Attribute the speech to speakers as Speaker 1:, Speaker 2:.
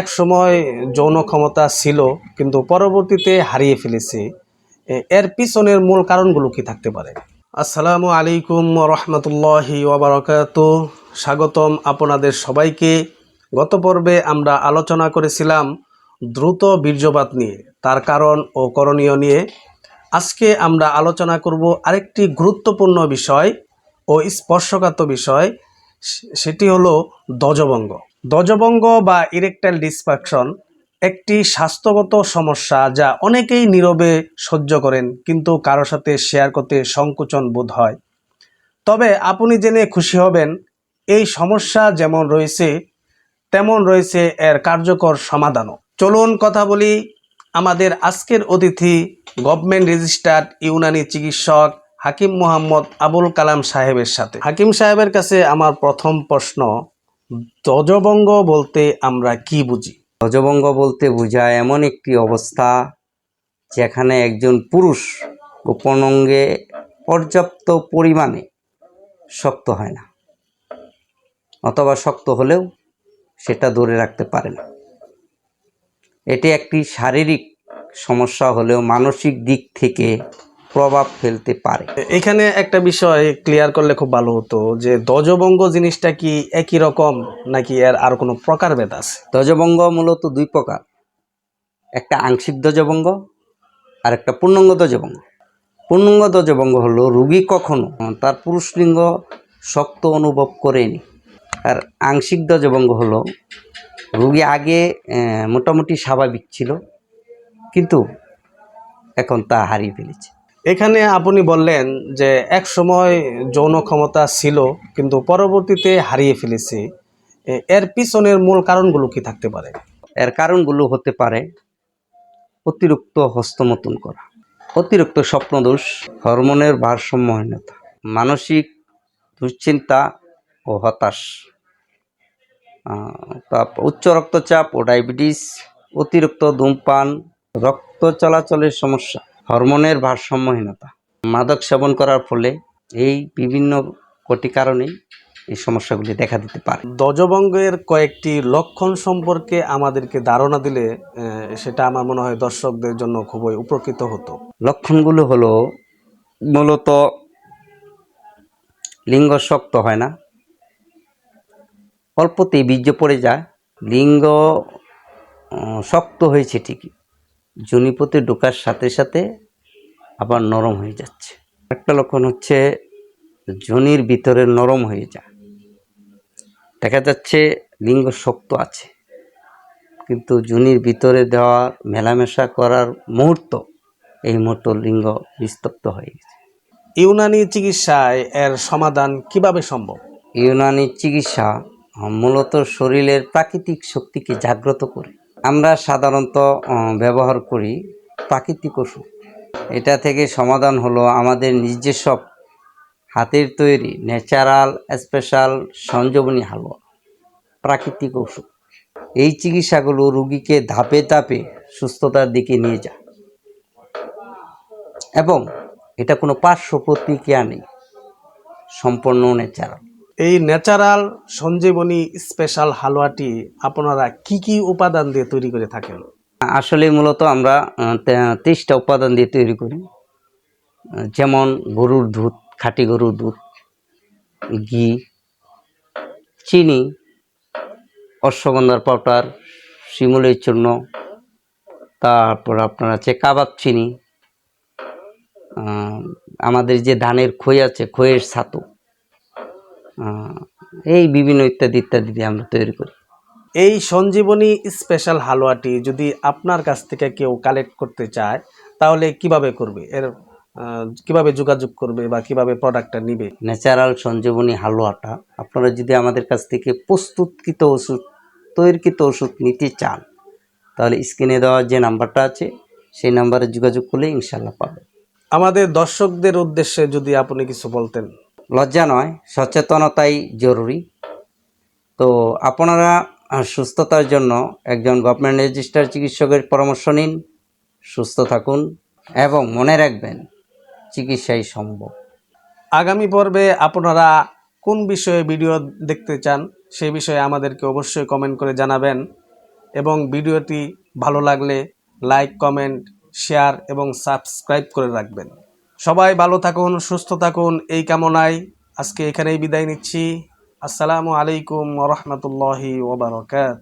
Speaker 1: এক সময় যৌন ক্ষমতা ছিল, কিন্তু পরবর্তীতে হারিয়ে ফেলেছে। এর পিছনের মূল কারণগুলো কি থাকতে পারে? আসসালামু আলাইকুম রহমতুল্লাহি ওবরাকাত স্বাগতম আপনাদের সবাইকে। গত পর্বে আমরা আলোচনা করেছিলাম দ্রুত বীর্যপাত নিয়ে, তার কারণ ও করণীয় নিয়ে। আজকে আমরা আলোচনা করব আরেকটি গুরুত্বপূর্ণ বিষয় ও স্পর্শকাত বিষয় সেটি হলো দজবঙ্গ দজবঙ্গ বা ইরেকটাইল ডিসফ্যাকশন একটি স্বাস্থ্যগত সমস্যা যা অনেকেই নীরবে সহ্য করেন, কিন্তু কারও সাথে শেয়ার করতে সংকোচন বোধ হয়। তবে আপনি জেনে খুশি হবেন, এই সমস্যা যেমন রয়েছে, তেমন রয়েছে এর কার্যকর সমাধানও। চলুন কথা বলি আমাদের আজকের অতিথি গভর্নমেন্ট রেজিস্টার্ড ইউনানি চিকিৎসক হাকিম মোহাম্মদ আবুল কালাম সাহেবের সাথে। হাকিম সাহেবের কাছে আমার প্রথম প্রশ্ন ধ্বজভঙ্গ বলতে আমরা কি বুঝি?
Speaker 2: ধ্বজভঙ্গ বলতে বোঝায় এমন একটি অবস্থা যেখানে একজন পুরুষ গোপন অঙ্গে পর্যাপ্ত পরিমাণে শক্ত হয় না, অথবা শক্ত হলেও সেটা ধরে রাখতে পারে না। এটি একটি শারীরিক সমস্যা হলেও মানসিক দিক থেকে প্রভাব ফেলতে পারে।
Speaker 1: এখানে একটা বিষয় ক্লিয়ার করলে খুব ভালো হতো যে ধ্বজভঙ্গ জিনিসটা কি একই রকম নাকি এর আর কোনো প্রকারভেদ আছে?
Speaker 2: ধ্বজভঙ্গ মূলত দুই প্রকার। একটা আংশিক ধ্বজভঙ্গ আর একটা পূর্ণাঙ্গ ধ্বজভঙ্গ। পূর্ণাঙ্গ ধ্বজভঙ্গ হলো রুগী কখনো তার পুরুষলিঙ্গ শক্ত অনুভব করেনি। আর আংশিক ধ্বজভঙ্গ হলো রুগী আগে মোটামুটি স্বাভাবিক ছিল কিন্তু এখন তা হারিয়ে ফেলেছে।
Speaker 1: এখানে আপনি বললেন যে এক সময় যৌন ক্ষমতা ছিল, কিন্তু পরবর্তীতে হারিয়ে ফেলেছি। এর পিছনের মূল কারণগুলো কি থাকতে পারে?
Speaker 2: এর কারণগুলো হতে পারে অতিরিক্ত হস্তমতন করা, অতিরিক্ত স্বপ্নদোষ, হরমোনের ভারসাম্যহীনতা, মানসিক দুশ্চিন্তা ও হতাশ তারপর উচ্চ রক্তচাপ ও ডায়াবেটিস, অতিরিক্ত ধূমপান, রক্ত চলাচলের সমস্যা হরমোনের ভারসাম্যহীনতা। মাদক সেবন করার ফলে এই বিভিন্ন কটি কারণেই এই সমস্যাগুলি দেখা দিতে পারে।
Speaker 1: ধ্বজভঙ্গের কয়েকটি লক্ষণ সম্পর্কে আমাদেরকে ধারণা দিলে সেটা আমার মনে হয় দর্শকদের জন্য খুবই উপকৃত হতো।
Speaker 2: লক্ষণগুলো হলো মূলত লিঙ্গ শক্ত হয় না অল্পতেই বীর্য পড়ে যায় লিঙ্গ শক্ত হয়েছে ঠিকই। জনিপথে ঢোকার সাথে সাথে আবার নরম হয়ে যাচ্ছে। একটা লক্ষণ হচ্ছে জনির ভিতরে নরম হয়ে যায়। দেখা যাচ্ছে লিঙ্গ শক্ত আছে। কিন্তু জনির ভিতরে দেওয়া মেলামেশা করার মুহূর্ত এই মুহূর্ত লিঙ্গ বিস্তপ্ত হয়ে গেছে।
Speaker 1: ইউনানি চিকিৎসায় এর সমাধান কীভাবে সম্ভব?
Speaker 2: ইউনানি চিকিৎসা মূলত শরীরের প্রাকৃতিক শক্তিকে জাগ্রত করে। আমরা সাধারণত ব্যবহার করি প্রাকৃতিক ওষুধ। এটা থেকে সমাধান হলো আমাদের নিজস্ব হাতের তৈরি ন্যাচারাল, স্পেশাল সঞ্জীবনী হালুয়া, প্রাকৃতিক ওষুধ। এই চিকিৎসাগুলো রুগীকে ধাপে ধাপে সুস্থতার দিকে নিয়ে যায়। এবং এটা কোনো পার্শ্ব প্রতিক্রিয়া নেই, সম্পূর্ণ ন্যাচারাল
Speaker 1: এই ন্যাচারাল সঞ্জীবনী স্পেশাল হালুয়াটি আপনারা কি কি উপাদান দিয়ে তৈরি করে থাকেন?
Speaker 2: আসলে মূলত আমরা তেইশটা উপাদান দিয়ে তৈরি করি। যেমন গরুর দুধ, খাঁটি গরুর দুধ, ঘি, চিনি, অশ্বগন্ধার পাউডার, শিমুলের চূর্ণ, তারপর আপনার আছে কাবাব চিনি আমাদের যে ধানের খই আছে, খইয়ের ছাতু। এই বিভিন্ন ইত্যাদি ইত্যাদি দিয়ে আমরা তৈরি করি।
Speaker 1: এই সঞ্জীবনী স্পেশাল হালুয়াটি যদি আপনার কাছ থেকে কেউ কালেক্ট করতে চায় তাহলে কীভাবে করবে? এর কীভাবে যোগাযোগ করবে বা কীভাবে প্রোডাক্টটা নিবে?
Speaker 2: ন্যাচারাল সঞ্জীবনী হালুয়াটা আপনারা যদি আমাদের কাছ থেকে প্রস্তুতকৃত ওষুধ তৈরিকৃত ওষুধ নিতে চান তাহলে স্ক্রিনে দেওয়া যে নাম্বারটা আছে সেই নাম্বারে যোগাযোগ করলে ইনশাল্লাহ পাবেন।
Speaker 1: আমাদের দর্শকদের উদ্দেশ্যে যদি আপনি কিছু বলতেন।
Speaker 2: লজ্জা নয়, সচেতনতাই জরুরি। তো আপনারা সুস্থতার জন্য একজন গভর্নমেন্ট রেজিস্টার চিকিৎসকের পরামর্শ নিন, সুস্থ থাকুন এবং মনে রাখবেন চিকিৎসাই সম্ভব।
Speaker 1: আগামী পর্বে আপনারা কোন বিষয়ে ভিডিও দেখতে চান সে বিষয়ে আমাদেরকে অবশ্যই কমেন্ট করে জানাবেন এবং ভিডিওটি ভালো লাগলে লাইক কমেন্ট শেয়ার এবং সাবস্ক্রাইব করে রাখবেন। সবাই ভালো থাকুন, সুস্থ থাকুন, এই কামনায় আজকে এখানেই বিদায় নিচ্ছি। আসসালামু আলাইকুম রহমতুল্লাহি ওবরাকাত